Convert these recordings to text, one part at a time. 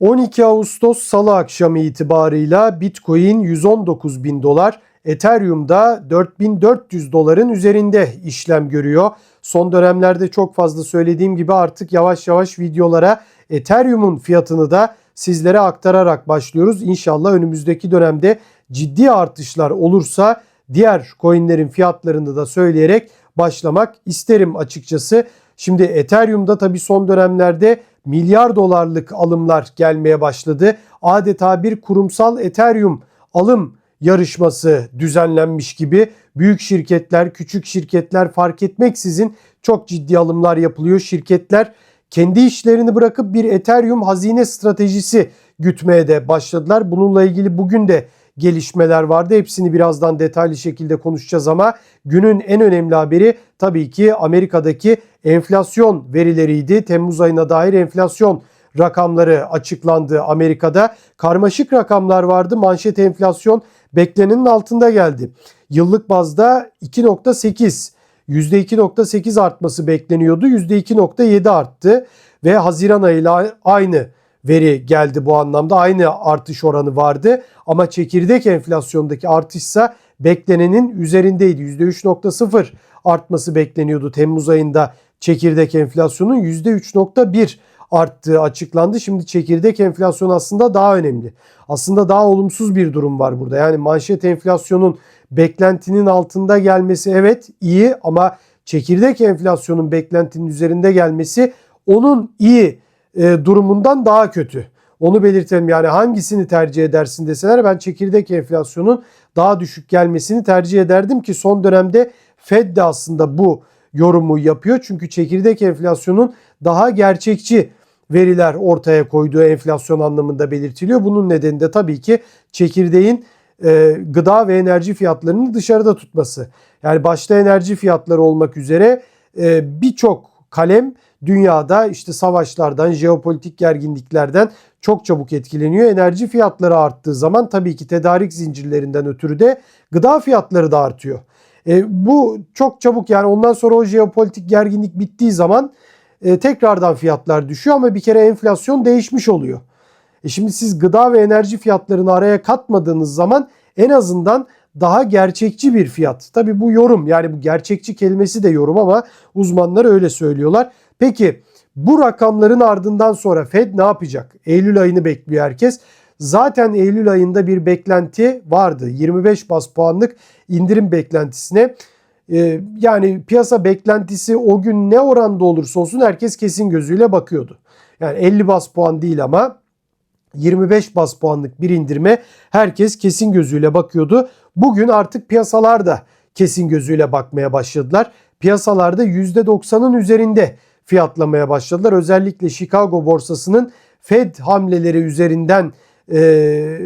12 Ağustos Salı akşamı itibarıyla Bitcoin 119 bin dolar, Ethereum'da 4400 doların üzerinde işlem görüyor. Son dönemlerde çok fazla söylediğim gibi artık yavaş yavaş videolara Ethereum'un fiyatını da sizlere aktararak başlıyoruz. İnşallah önümüzdeki dönemde ciddi artışlar olursa diğer coinlerin fiyatlarını da söyleyerek başlamak isterim açıkçası. Şimdi Ethereum'da tabii son dönemlerde milyar dolarlık alımlar gelmeye başladı. Adeta bir kurumsal Ethereum alım yarışması düzenlenmiş gibi büyük şirketler, küçük şirketler fark etmeksizin çok ciddi alımlar yapılıyor. Şirketler kendi işlerini bırakıp bir Ethereum hazine stratejisi gütmeye de başladılar. Bununla ilgili bugün de gelişmeler vardı. Hepsini birazdan detaylı şekilde konuşacağız ama günün en önemli haberi tabii ki Amerika'daki enflasyon verileriydi. Temmuz ayına dair enflasyon rakamları açıklandı Amerika'da. Karmaşık rakamlar vardı. Manşet enflasyon beklenenin altında geldi. Yıllık bazda 2.8 %2.8 artması bekleniyordu. %2.7 arttı ve Haziran ayıyla aynı veri geldi bu anlamda. Aynı artış oranı vardı ama çekirdek enflasyondaki artışsa beklenenin üzerindeydi. %3.0 artması bekleniyordu Temmuz ayında çekirdek enflasyonun %3.1 arttığı açıklandı. Şimdi çekirdek enflasyon aslında daha önemli. Aslında daha olumsuz bir durum var burada. Yani manşet enflasyonun beklentinin altında gelmesi evet iyi ama çekirdek enflasyonun beklentinin üzerinde gelmesi onun iyi e, durumundan daha kötü. Onu belirtelim yani hangisini tercih edersin deseler ben çekirdek enflasyonun daha düşük gelmesini tercih ederdim ki son dönemde Fed de aslında bu yorumu yapıyor. Çünkü çekirdek enflasyonun daha gerçekçi veriler ortaya koyduğu enflasyon anlamında belirtiliyor. Bunun nedeni de tabii ki çekirdeğin e, gıda ve enerji fiyatlarını dışarıda tutması. Yani başta enerji fiyatları olmak üzere e, birçok kalem dünyada işte savaşlardan, jeopolitik gerginliklerden çok çabuk etkileniyor. Enerji fiyatları arttığı zaman tabii ki tedarik zincirlerinden ötürü de gıda fiyatları da artıyor. E, bu çok çabuk yani ondan sonra o jeopolitik gerginlik bittiği zaman e, tekrardan fiyatlar düşüyor ama bir kere enflasyon değişmiş oluyor. E şimdi siz gıda ve enerji fiyatlarını araya katmadığınız zaman en azından daha gerçekçi bir fiyat. Tabi bu yorum yani bu gerçekçi kelimesi de yorum ama uzmanlar öyle söylüyorlar. Peki bu rakamların ardından sonra Fed ne yapacak? Eylül ayını bekliyor herkes. Zaten Eylül ayında bir beklenti vardı. 25 bas puanlık indirim beklentisine. Ee, yani piyasa beklentisi o gün ne oranda olursa olsun herkes kesin gözüyle bakıyordu. Yani 50 bas puan değil ama 25 bas puanlık bir indirme herkes kesin gözüyle bakıyordu. Bugün artık piyasalar da kesin gözüyle bakmaya başladılar. Piyasalarda %90'ın üzerinde fiyatlamaya başladılar. Özellikle Chicago borsasının Fed hamleleri üzerinden e,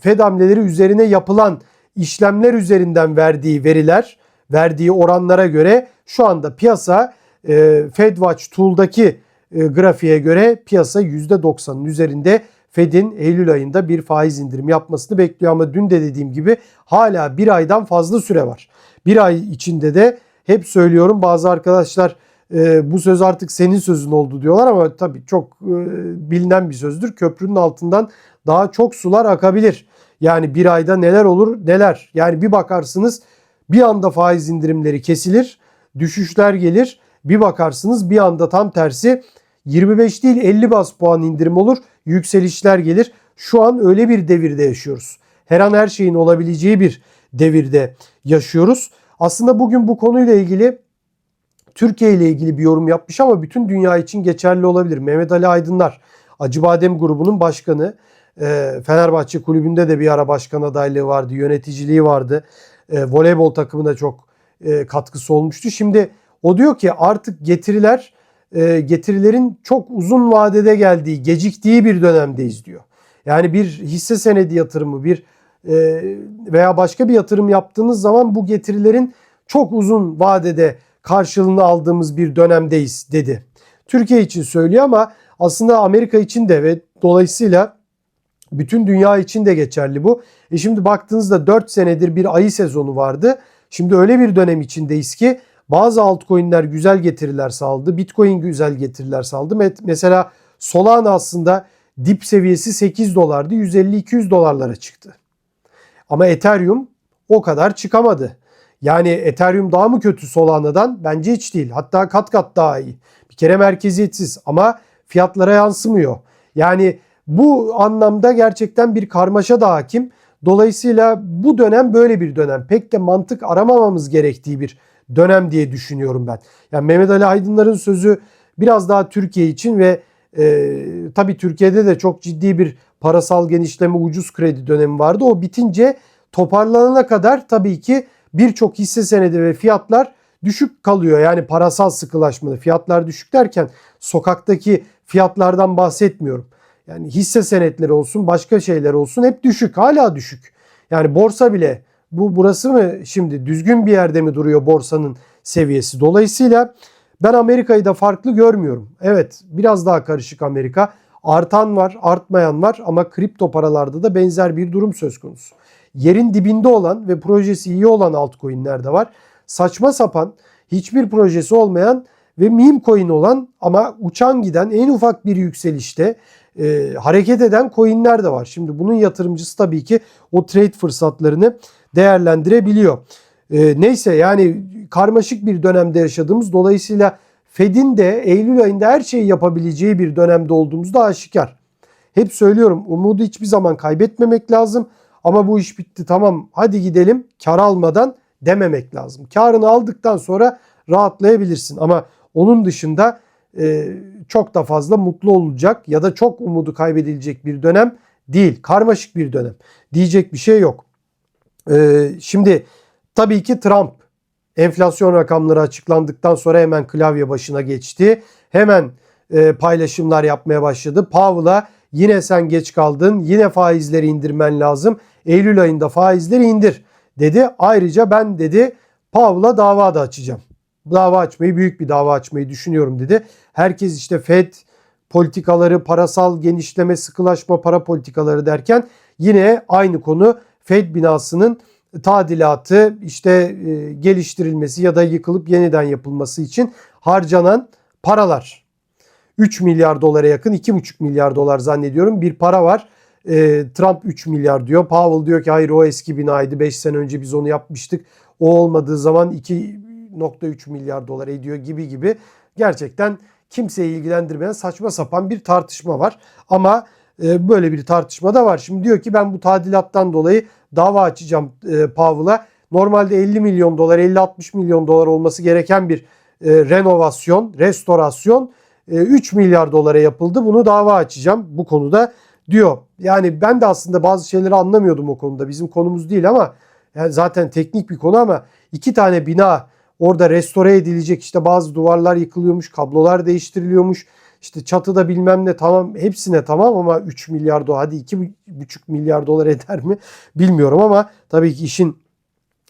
Fed hamleleri üzerine yapılan işlemler üzerinden verdiği veriler, verdiği oranlara göre şu anda piyasa e, FedWatch Tool'daki e, grafiğe göre piyasa %90'ın üzerinde Fed'in Eylül ayında bir faiz indirimi yapmasını bekliyor ama dün de dediğim gibi hala bir aydan fazla süre var. Bir ay içinde de hep söylüyorum bazı arkadaşlar e, bu söz artık senin sözün oldu diyorlar ama tabii çok e, bilinen bir sözdür. Köprünün altından daha çok sular akabilir. Yani bir ayda neler olur neler. Yani bir bakarsınız bir anda faiz indirimleri kesilir, düşüşler gelir. Bir bakarsınız bir anda tam tersi 25 değil 50 bas puan indirim olur, yükselişler gelir. Şu an öyle bir devirde yaşıyoruz. Her an her şeyin olabileceği bir devirde yaşıyoruz. Aslında bugün bu konuyla ilgili Türkiye ile ilgili bir yorum yapmış ama bütün dünya için geçerli olabilir. Mehmet Ali Aydınlar, Acıbadem grubunun başkanı. E, Fenerbahçe kulübünde de bir ara başkan adaylığı vardı, yöneticiliği vardı. E, voleybol takımına çok e, katkısı olmuştu. Şimdi o diyor ki artık getiriler getirilerin çok uzun vadede geldiği, geciktiği bir dönemdeyiz diyor. Yani bir hisse senedi yatırımı, bir veya başka bir yatırım yaptığınız zaman bu getirilerin çok uzun vadede karşılığını aldığımız bir dönemdeyiz dedi. Türkiye için söylüyor ama aslında Amerika için de ve dolayısıyla bütün dünya için de geçerli bu. E şimdi baktığınızda 4 senedir bir ayı sezonu vardı. Şimdi öyle bir dönem içindeyiz ki bazı altcoin'ler güzel getiriler sağladı. Bitcoin güzel getiriler sağladı. Mesela Solana aslında dip seviyesi 8 dolardı 150-200 dolarlara çıktı. Ama Ethereum o kadar çıkamadı. Yani Ethereum daha mı kötü Solana'dan? Bence hiç değil. Hatta kat kat daha iyi. Bir kere merkeziyetsiz ama fiyatlara yansımıyor. Yani bu anlamda gerçekten bir karmaşa da hakim. Dolayısıyla bu dönem böyle bir dönem. Pek de mantık aramamamız gerektiği bir dönem diye düşünüyorum ben. Yani Mehmet Ali Aydınlar'ın sözü biraz daha Türkiye için ve e, tabii Türkiye'de de çok ciddi bir parasal genişleme ucuz kredi dönemi vardı. O bitince toparlanana kadar tabii ki birçok hisse senedi ve fiyatlar düşük kalıyor. Yani parasal sıkılaşmada fiyatlar düşük derken sokaktaki fiyatlardan bahsetmiyorum. Yani hisse senetleri olsun başka şeyler olsun hep düşük hala düşük. Yani borsa bile bu burası mı şimdi düzgün bir yerde mi duruyor borsanın seviyesi. Dolayısıyla ben Amerika'yı da farklı görmüyorum. Evet biraz daha karışık Amerika. Artan var artmayan var ama kripto paralarda da benzer bir durum söz konusu. Yerin dibinde olan ve projesi iyi olan altcoin'ler de var. Saçma sapan hiçbir projesi olmayan ve meme coin olan ama uçan giden en ufak bir yükselişte e, hareket eden coinler de var. Şimdi bunun yatırımcısı tabii ki o trade fırsatlarını değerlendirebiliyor. E, neyse yani karmaşık bir dönemde yaşadığımız dolayısıyla Fed'in de Eylül ayında her şeyi yapabileceği bir dönemde olduğumuz da aşikar. Hep söylüyorum umudu hiçbir zaman kaybetmemek lazım. Ama bu iş bitti tamam hadi gidelim kar almadan dememek lazım. Karını aldıktan sonra rahatlayabilirsin. Ama onun dışında çok da fazla mutlu olacak ya da çok umudu kaybedilecek bir dönem değil. Karmaşık bir dönem. Diyecek bir şey yok. E, şimdi tabii ki Trump enflasyon rakamları açıklandıktan sonra hemen klavye başına geçti. Hemen e, paylaşımlar yapmaya başladı. Powell'a yine sen geç kaldın. Yine faizleri indirmen lazım. Eylül ayında faizleri indir dedi. Ayrıca ben dedi Powell'a dava da açacağım. Dava açmayı büyük bir dava açmayı düşünüyorum dedi. Herkes işte FED politikaları, parasal genişleme, sıkılaşma para politikaları derken yine aynı konu FED binasının tadilatı, işte e, geliştirilmesi ya da yıkılıp yeniden yapılması için harcanan paralar. 3 milyar dolara yakın 2,5 milyar dolar zannediyorum bir para var. E, Trump 3 milyar diyor. Powell diyor ki hayır o eski binaydı 5 sene önce biz onu yapmıştık. O olmadığı zaman 2.3 milyar dolar ediyor gibi gibi. Gerçekten kimseyi ilgilendirmeyen saçma sapan bir tartışma var. Ama e, böyle bir tartışma da var. Şimdi diyor ki ben bu tadilattan dolayı dava açacağım e, Powell'a. Normalde 50 milyon dolar 50-60 milyon dolar olması gereken bir e, renovasyon, restorasyon 3 milyar dolara yapıldı. Bunu dava açacağım bu konuda diyor. Yani ben de aslında bazı şeyleri anlamıyordum o konuda. Bizim konumuz değil ama yani zaten teknik bir konu ama iki tane bina orada restore edilecek. işte bazı duvarlar yıkılıyormuş, kablolar değiştiriliyormuş. İşte çatıda bilmem ne tamam hepsine tamam ama 3 milyar dolar hadi 2,5 milyar dolar eder mi bilmiyorum ama tabii ki işin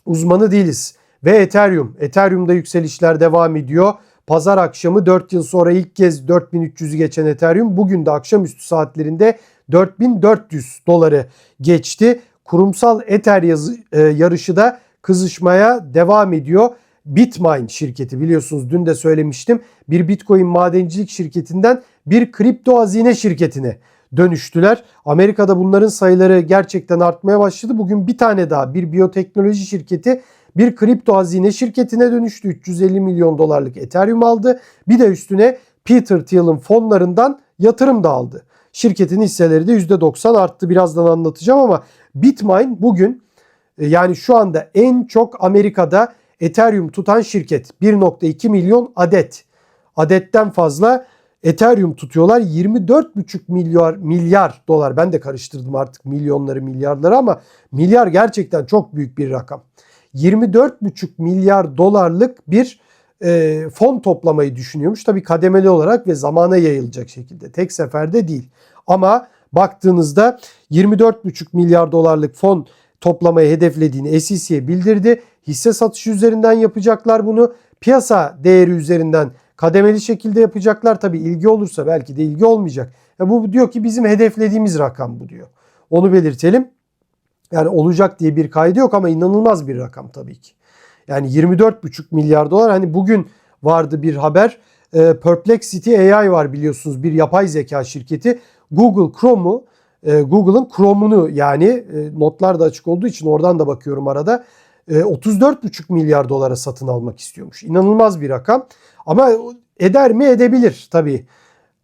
uzmanı değiliz. Ve Ethereum. Ethereum'da yükselişler devam ediyor. Pazar akşamı 4 yıl sonra ilk kez 4300'ü geçen Ethereum bugün de akşamüstü saatlerinde 4400 doları geçti. Kurumsal Ether yazı, e, yarışı da kızışmaya devam ediyor. Bitmine şirketi biliyorsunuz dün de söylemiştim. Bir Bitcoin madencilik şirketinden bir kripto hazine şirketine dönüştüler. Amerika'da bunların sayıları gerçekten artmaya başladı. Bugün bir tane daha bir biyoteknoloji şirketi bir kripto hazine şirketine dönüştü. 350 milyon dolarlık Ethereum aldı. Bir de üstüne Peter Thiel'in fonlarından yatırım da aldı. Şirketin hisseleri de %90 arttı. Birazdan anlatacağım ama Bitmine bugün e, yani şu anda en çok Amerika'da Ethereum tutan şirket 1.2 milyon adet. Adetten fazla Ethereum tutuyorlar. 24,5 milyar milyar dolar. Ben de karıştırdım artık milyonları milyarları ama milyar gerçekten çok büyük bir rakam. 24,5 milyar dolarlık bir e, fon toplamayı düşünüyormuş. Tabii kademeli olarak ve zamana yayılacak şekilde. Tek seferde değil. Ama baktığınızda 24,5 milyar dolarlık fon toplamayı hedeflediğini SEC'ye bildirdi. Hisse satışı üzerinden yapacaklar bunu. Piyasa değeri üzerinden kademeli şekilde yapacaklar. Tabii ilgi olursa belki de ilgi olmayacak. Ya bu diyor ki bizim hedeflediğimiz rakam bu diyor. Onu belirtelim. Yani olacak diye bir kaydı yok ama inanılmaz bir rakam tabii ki. Yani 24,5 milyar dolar hani bugün vardı bir haber. Perplexity AI var biliyorsunuz bir yapay zeka şirketi. Google Chrome'u e, Google'ın Chrome'unu yani e, notlar da açık olduğu için oradan da bakıyorum arada. E, 34,5 milyar dolara satın almak istiyormuş. İnanılmaz bir rakam. Ama eder mi? Edebilir tabii.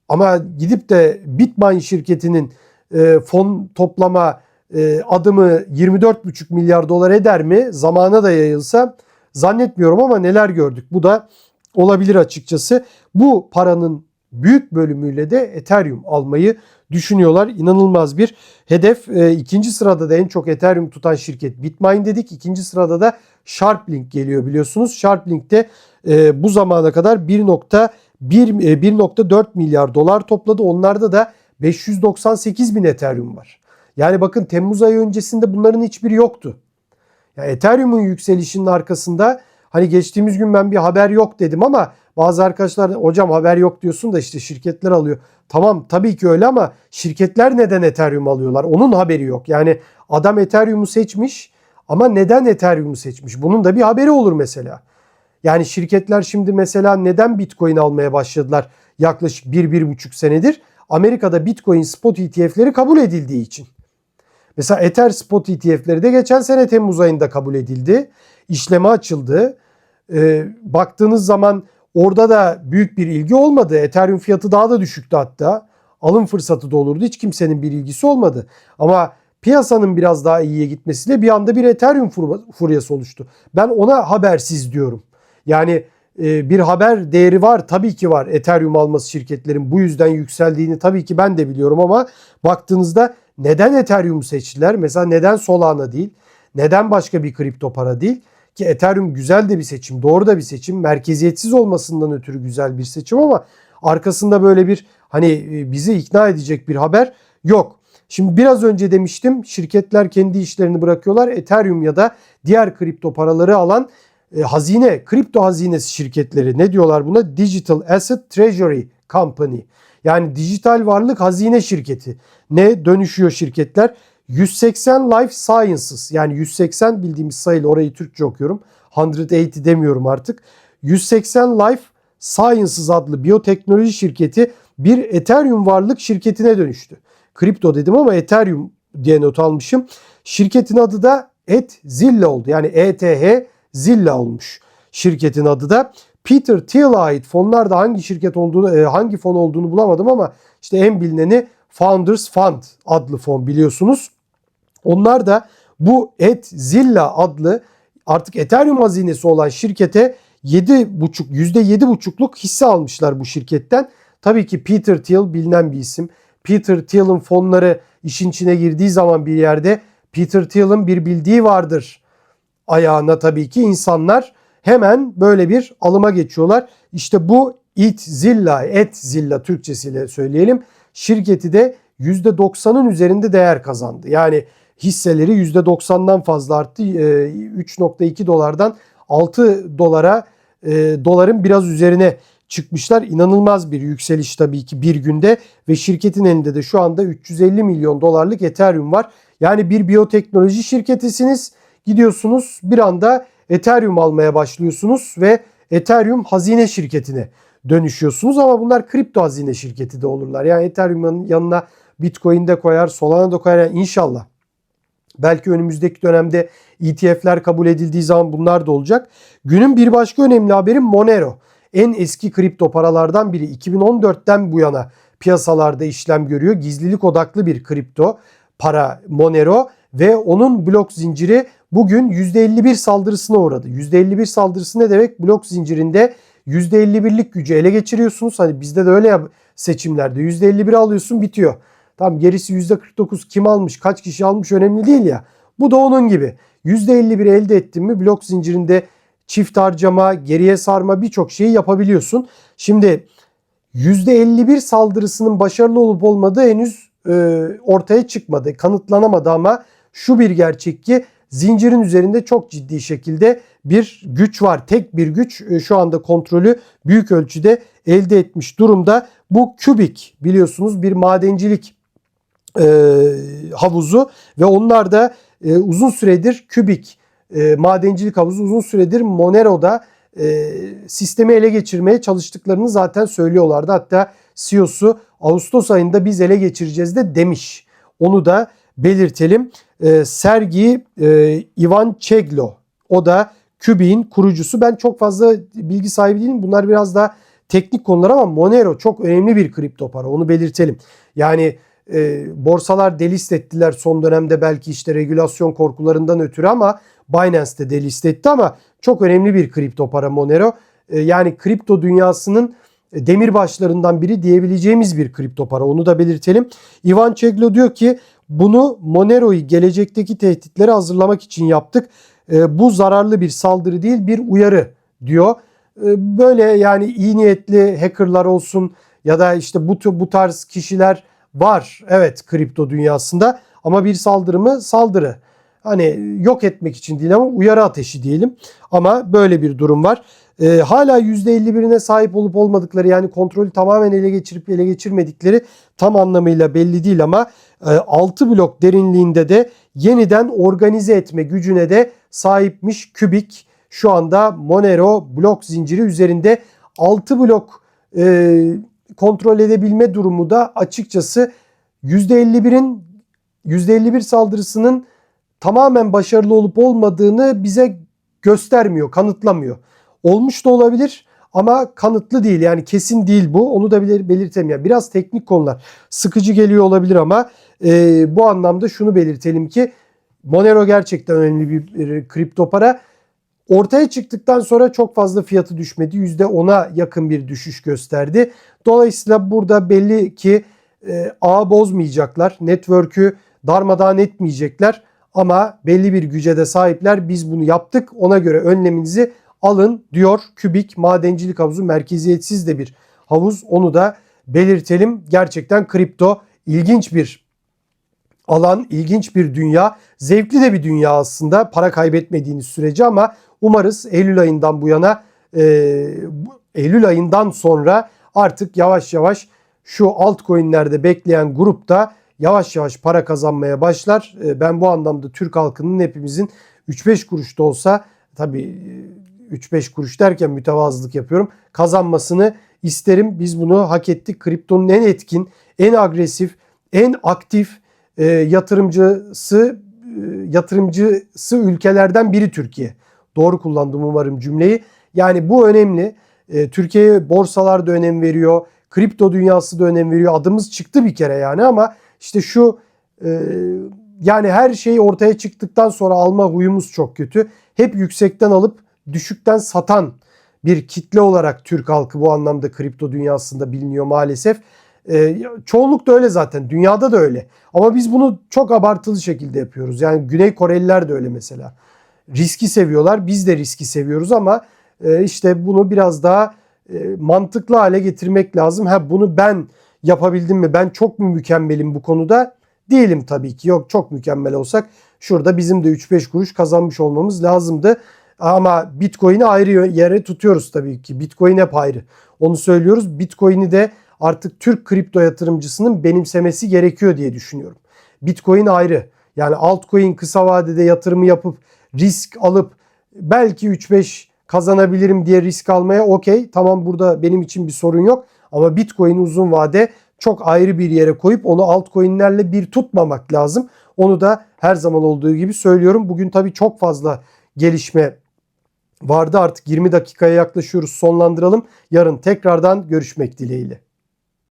Ama gidip de Bitmain şirketinin e, fon toplama e, adımı 24,5 milyar dolar eder mi? Zamana da yayılsa zannetmiyorum ama neler gördük. Bu da olabilir açıkçası. Bu paranın büyük bölümüyle de Ethereum almayı düşünüyorlar. İnanılmaz bir hedef. E, ikinci sırada da en çok Ethereum tutan şirket Bitmain dedik. İkinci sırada da Sharplink geliyor biliyorsunuz. Sharplink de e, bu zamana kadar 1.1 1.4 milyar dolar topladı. Onlarda da 598 bin Ethereum var. Yani bakın Temmuz ayı öncesinde bunların hiçbiri yoktu. Ya Ethereum'un yükselişinin arkasında hani geçtiğimiz gün ben bir haber yok dedim ama bazı arkadaşlar hocam haber yok diyorsun da işte şirketler alıyor. Tamam tabii ki öyle ama şirketler neden Ethereum alıyorlar? Onun haberi yok. Yani adam Ethereum'u seçmiş ama neden Ethereum'u seçmiş? Bunun da bir haberi olur mesela. Yani şirketler şimdi mesela neden Bitcoin almaya başladılar yaklaşık 1-1,5 senedir? Amerika'da Bitcoin spot ETF'leri kabul edildiği için. Mesela Ether spot ETF'leri de geçen sene Temmuz ayında kabul edildi. İşleme açıldı. Ee, baktığınız zaman orada da büyük bir ilgi olmadı. Ethereum fiyatı daha da düşüktü hatta. Alım fırsatı da olurdu. Hiç kimsenin bir ilgisi olmadı. Ama piyasanın biraz daha iyiye gitmesiyle bir anda bir Ethereum furyası oluştu. Ben ona habersiz diyorum. Yani e, bir haber değeri var tabii ki var Ethereum alması şirketlerin bu yüzden yükseldiğini tabii ki ben de biliyorum ama baktığınızda neden Ethereum seçtiler? Mesela neden Solana değil? Neden başka bir kripto para değil? Ki Ethereum güzel de bir seçim, doğru da bir seçim. Merkeziyetsiz olmasından ötürü güzel bir seçim ama arkasında böyle bir hani e, bizi ikna edecek bir haber yok. Şimdi biraz önce demiştim şirketler kendi işlerini bırakıyorlar. Ethereum ya da diğer kripto paraları alan e, hazine, kripto hazinesi şirketleri ne diyorlar buna? Digital Asset Treasury Company. Yani dijital varlık hazine şirketi. Ne dönüşüyor şirketler? 180 Life Sciences yani 180 bildiğimiz sayılı orayı Türkçe okuyorum. 180 demiyorum artık. 180 Life Sciences adlı biyoteknoloji şirketi bir Ethereum varlık şirketine dönüştü. Kripto dedim ama Ethereum diye not almışım. Şirketin adı da ETHZilla oldu. Yani ETH Zilla olmuş şirketin adı da. Peter Thiel'e ait fonlar hangi şirket olduğunu, e, hangi fon olduğunu bulamadım ama işte en bilineni Founders Fund adlı fon biliyorsunuz. Onlar da bu Et Zilla adlı artık Ethereum hazinesi olan şirkete 7,5 %7,5'luk hisse almışlar bu şirketten. Tabii ki Peter Thiel bilinen bir isim. Peter Thiel'in fonları işin içine girdiği zaman bir yerde Peter Thiel'in bir bildiği vardır ayağına tabii ki insanlar hemen böyle bir alıma geçiyorlar. İşte bu it zilla, et zilla Türkçesiyle söyleyelim. Şirketi de %90'ın üzerinde değer kazandı. Yani hisseleri %90'dan fazla arttı. 3.2 dolardan 6 dolara doların biraz üzerine çıkmışlar. İnanılmaz bir yükseliş tabii ki bir günde ve şirketin elinde de şu anda 350 milyon dolarlık Ethereum var. Yani bir biyoteknoloji şirketisiniz. Gidiyorsunuz bir anda Ethereum almaya başlıyorsunuz ve Ethereum hazine şirketine dönüşüyorsunuz ama bunlar kripto hazine şirketi de olurlar. Yani Ethereum'un yanına Bitcoin de koyar, Solana da koyar yani inşallah. Belki önümüzdeki dönemde ETF'ler kabul edildiği zaman bunlar da olacak. Günün bir başka önemli haberi Monero. En eski kripto paralardan biri 2014'ten bu yana piyasalarda işlem görüyor. Gizlilik odaklı bir kripto para Monero ve onun blok zinciri bugün %51 saldırısına uğradı. %51 saldırısı ne demek? Blok zincirinde %51'lik gücü ele geçiriyorsunuz. Hani bizde de öyle ya seçimlerde %51 alıyorsun bitiyor. Tamam gerisi %49 kim almış kaç kişi almış önemli değil ya. Bu da onun gibi. %51 elde ettin mi blok zincirinde çift harcama, geriye sarma birçok şeyi yapabiliyorsun. Şimdi %51 saldırısının başarılı olup olmadığı henüz e, ortaya çıkmadı, kanıtlanamadı ama şu bir gerçek ki zincirin üzerinde çok ciddi şekilde bir güç var. Tek bir güç e, şu anda kontrolü büyük ölçüde elde etmiş durumda. Bu kübik biliyorsunuz bir madencilik e, havuzu ve onlar da e, uzun süredir kübik e, madencilik havuzu uzun süredir Monero'da e, sistemi ele geçirmeye çalıştıklarını zaten söylüyorlardı. Hatta CEO'su Ağustos ayında biz ele geçireceğiz de demiş. Onu da belirtelim. Ee, Sergi e, Ivan Çeglo o da Kübi'nin kurucusu. Ben çok fazla bilgi sahibi değilim. Bunlar biraz daha teknik konular ama Monero çok önemli bir kripto para. Onu belirtelim. Yani e, borsalar delist ettiler son dönemde belki işte regülasyon korkularından ötürü ama Binance de delist etti ama çok önemli bir kripto para Monero. E, yani kripto dünyasının demirbaşlarından biri diyebileceğimiz bir kripto para. Onu da belirtelim. Ivan Çeglo diyor ki bunu Monero'yu gelecekteki tehditlere hazırlamak için yaptık. E, bu zararlı bir saldırı değil bir uyarı diyor. E, böyle yani iyi niyetli hackerlar olsun ya da işte bu bu tarz kişiler var evet kripto dünyasında ama bir saldırı mı saldırı. Hani yok etmek için değil ama uyarı ateşi diyelim. Ama böyle bir durum var. Ee, hala %51'ine sahip olup olmadıkları yani kontrolü tamamen ele geçirip ele geçirmedikleri tam anlamıyla belli değil ama e, 6 blok derinliğinde de yeniden organize etme gücüne de sahipmiş Kübik. Şu anda Monero blok zinciri üzerinde 6 blok e, kontrol edebilme durumu da açıkçası %51'in %51 saldırısının tamamen başarılı olup olmadığını bize göstermiyor, kanıtlamıyor. Olmuş da olabilir ama kanıtlı değil yani kesin değil bu. Onu da belir belirtelim. Yani biraz teknik konular sıkıcı geliyor olabilir ama e, bu anlamda şunu belirtelim ki Monero gerçekten önemli bir, bir kripto para. Ortaya çıktıktan sonra çok fazla fiyatı düşmedi. %10'a yakın bir düşüş gösterdi. Dolayısıyla burada belli ki e, ağı bozmayacaklar. Network'ü darmadağın etmeyecekler. Ama belli bir güce de sahipler. Biz bunu yaptık. Ona göre önleminizi alın diyor. Kübik madencilik havuzu merkeziyetsiz de bir havuz. Onu da belirtelim. Gerçekten kripto ilginç bir alan, ilginç bir dünya. Zevkli de bir dünya aslında para kaybetmediğiniz sürece ama umarız Eylül ayından bu yana e, Eylül ayından sonra artık yavaş yavaş şu altcoin'lerde bekleyen grupta yavaş yavaş para kazanmaya başlar. E, ben bu anlamda Türk halkının hepimizin 3-5 kuruş da olsa tabii 3-5 kuruş derken mütevazılık yapıyorum. Kazanmasını isterim. Biz bunu hak ettik. Kriptonun en etkin, en agresif, en aktif e, yatırımcısı e, yatırımcısı ülkelerden biri Türkiye. Doğru kullandım umarım cümleyi. Yani bu önemli. E, Türkiye borsalar da önem veriyor. Kripto dünyası da önem veriyor. Adımız çıktı bir kere yani ama işte şu e, yani her şey ortaya çıktıktan sonra alma huyumuz çok kötü. Hep yüksekten alıp düşükten satan bir kitle olarak Türk halkı bu anlamda kripto dünyasında biliniyor maalesef. Ee, çoğunluk da öyle zaten. Dünyada da öyle. Ama biz bunu çok abartılı şekilde yapıyoruz. Yani Güney Koreliler de öyle mesela. Riski seviyorlar. Biz de riski seviyoruz ama e, işte bunu biraz daha e, mantıklı hale getirmek lazım. Ha bunu ben yapabildim mi? Ben çok mu mükemmelim bu konuda? Değilim tabii ki. Yok çok mükemmel olsak şurada bizim de 3-5 kuruş kazanmış olmamız lazımdı. Ama Bitcoin'i ayrı yere tutuyoruz tabii ki. Bitcoin hep ayrı. Onu söylüyoruz. Bitcoin'i de artık Türk kripto yatırımcısının benimsemesi gerekiyor diye düşünüyorum. Bitcoin ayrı. Yani altcoin kısa vadede yatırımı yapıp risk alıp belki 3-5 kazanabilirim diye risk almaya okey. Tamam burada benim için bir sorun yok. Ama Bitcoin uzun vade çok ayrı bir yere koyup onu altcoin'lerle bir tutmamak lazım. Onu da her zaman olduğu gibi söylüyorum. Bugün tabii çok fazla gelişme vardı. Artık 20 dakikaya yaklaşıyoruz. Sonlandıralım. Yarın tekrardan görüşmek dileğiyle.